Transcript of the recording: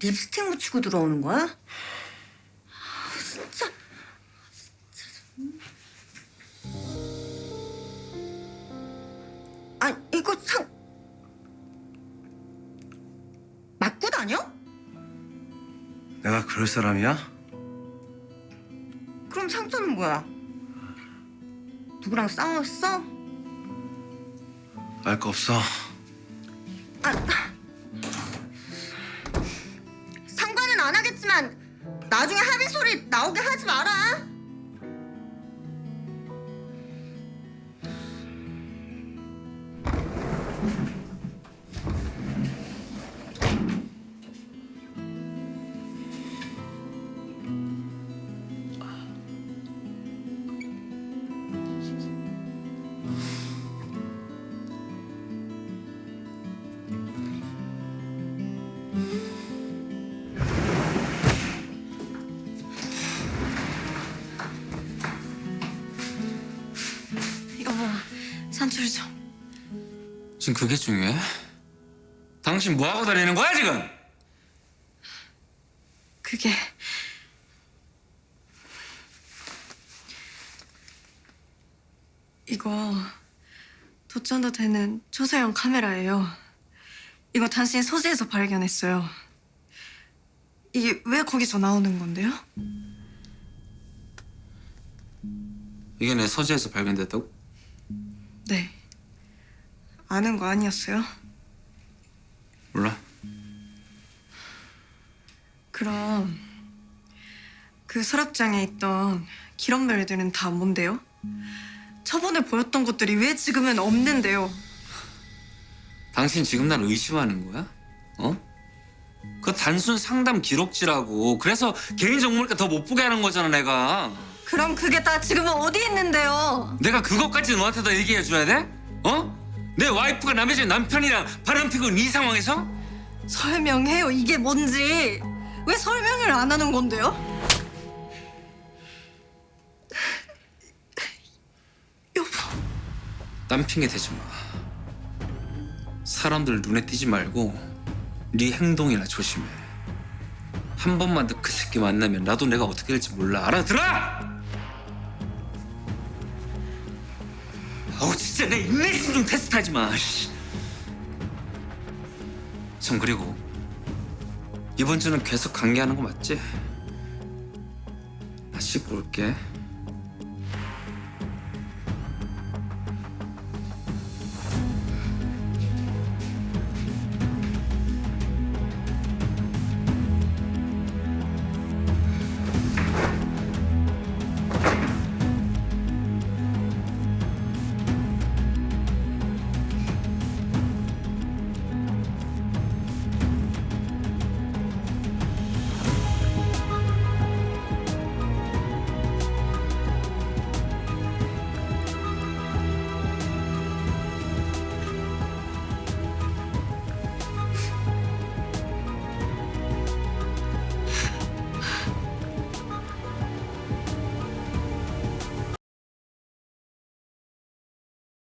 립스틱 묻히고 들어오는 거야? 아, 진짜. 아 이거 상 맞고 다녀? 내가 그럴 사람이야? 그럼 상처는 뭐야? 누구랑 싸웠어? 알 거 없어. 아, 하겠지만 나중에 합의 소리 나오게 하지 마라. 산출 좀. 지금 그게 중요해? 당신 뭐 하고 다니는 거야 지금? 그게 이거 도전도 되는 초소형 카메라예요. 이거 단신 소재에서 발견했어요. 이게 왜 거기서 나오는 건데요? 이게 내 서재에서 발견됐다고? 네. 아는 거 아니었어요? 몰라. 그럼 그 서랍장에 있던 기런별들은 다 뭔데요? 저번에 보였던 것들이 왜 지금은 없는데요? 당신 지금 날 의심하는 거야? 어? 그 단순 상담 기록지라고. 그래서 개인 정보니까 더 못 보게 하는 거잖아 내가. 그럼 그게 다 지금은 어디 있는데요? 내가 그것까지 너한테 다 얘기해 줘야 돼? 어? 내 와이프가 남의 집 남편이랑 바람 피고 있는 이 상황에서? 설명해요. 이게 뭔지. 왜 설명을 안 하는 건데요? 여보, 딴 핑계 대지 마. 사람들 눈에 띄지 말고 네 행동이나 조심해. 한 번만 더 그 새끼 만나면 나도 내가 어떻게 될지 몰라. 알아들어? 아우 진짜 내 인내심 좀 테스트하지 마. 씨. 전 그리고 이번 주는 계속 강의하는 거 맞지? 나 씻고 올게.